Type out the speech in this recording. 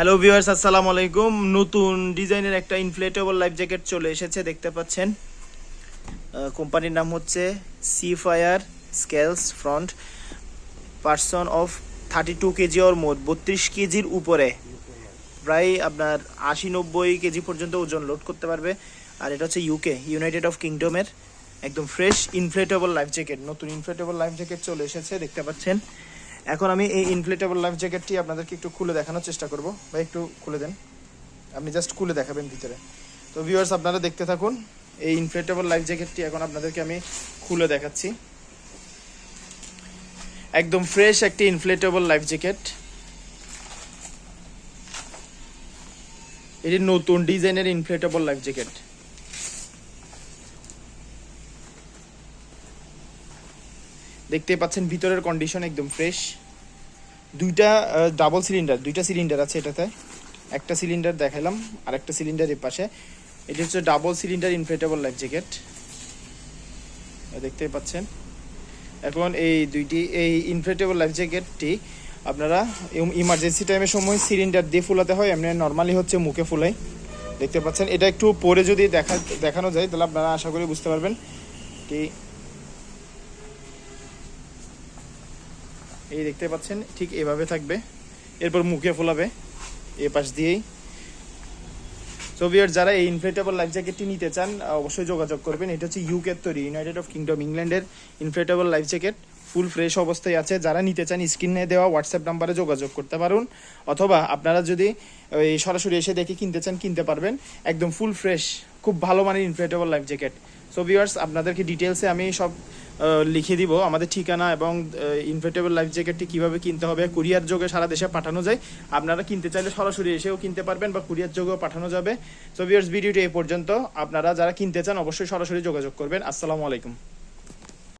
Hello viewers আসসালামু আলাইকুম। নতুন ডিজাইনের একটা ইনফ্লেটেবল লাইফ জ্যাকেট চলে এসেছে, দেখতে পাচ্ছেন। কোম্পানির নাম হচ্ছে Sea Fire Scales front person of thirty two kg or মোট বত্রিশ কেজির উপরে। প্রায় আপনার আশি নব্বই কেজি পর্যন্ত ওজন লোড করতে পারবে। আর এটা হচ্ছে ইউকে ইউনাইটেড অফ কিংডমের একদম ফ্রেশ ইনফ্লেটেবল লাইফ জ্যাকেট নতুন ইনফ্লেটেবল লাইফ জ্যাকেট চলে এসেছে, দেখতে পাচ্ছেন। এখন আমি এই ইনফ্লেটেবল লাইফ জ্যাকেটটি আপনাদেরকে একটু খুলে দেখানোর চেষ্টা করব। বা একটু খুলে দেন। আপনি জাস্ট খুলে দেখাবেন ভিতরে। তো ভিউয়ার্স আপনারা দেখতে থাকুন, এই ইনফ্লেটেবল লাইফ জ্যাকেটটি এখন আপনাদেরকে আমি খুলে দেখাচ্ছি। একদম ফ্রেশ একটি ইনফ্লেটেবল লাইফ জ্যাকেট এটি নতুন ডিজাইনের ইনফ্লেটেবল লাইফ জ্যাকেট দেখতেই পাচ্ছেন ভিতরের কন্ডিশন একদম ফ্রেশ দুইটা ডাবল সিলিন্ডার দুইটা সিলিন্ডার আছে এটাতে। একটা সিলিন্ডার দেখালাম আর একটা সিলিন্ডার এর পাশে। এটা হচ্ছে double cylinder inflatable life jacket দেখতে পাচ্ছেন। এখন এই দুইটি, এই ইনফ্লেটেবল লাইফ জ্যাকেটটি আপনারা ইমার্জেন্সি টাইমের সময় সিলিন্ডার দিয়ে ফুলাতে হয়, এমনি নর্মালি হচ্ছে মুখে ফুলাই। দেখতে পাচ্ছেন, এটা একটু পরে যদি দেখা দেখানো যায়, তাহলে আপনারা আশা করি বুঝতে পারবেন। কি এই দেখতে পাচ্ছেন, ঠিক এভাবে থাকবে। এরপর মুখে ফোলাবে, এ পাশ দিয়েই। সোভিয়েট যারা এই ইনফ্লেটেবল লাইফ জ্যাকেটটি নিতে চান অবশ্যই যোগাযোগ করবেন। এটা হচ্ছে ইউকের তৈরি ইউনাইটেড অফ কিংডম ইংল্যান্ডের inflatable life jacket full fresh অবস্থায় আছে। যারা নিতে চান, স্ক্রিনে দেওয়া হোয়াটসঅ্যাপ নাম্বারে যোগাযোগ করতে পারুন। অথবা আপনারা যদি সরাসরি এসে দেখে কিনতে চান, কিনতে পারবেন। একদম ফুল ফ্রেশ খুব ভালো মানের inflatable life jacket so viewers আপনাদেরকে ডিটেলসে আমি সব লিখে দিব। আমাদের ঠিকানা এবং ইনফ্লেটেবল লাইফ জ্যাকেটটি কীভাবে কিনতে হবে কুরিয়ার যোগে সারা দেশে পাঠানো যায়। আপনারা কিনতে চাইলে সরাসরি এসেও কিনতে পারবেন বা কুরিয়ার যোগেও পাঠানো যাবে। সো ভিউয়ার্স ভিডিওটি এই পর্যন্ত। আপনারা যারা কিনতে চান, অবশ্যই সরাসরি যোগাযোগ করবেন। আসসালামু আলাইকুম।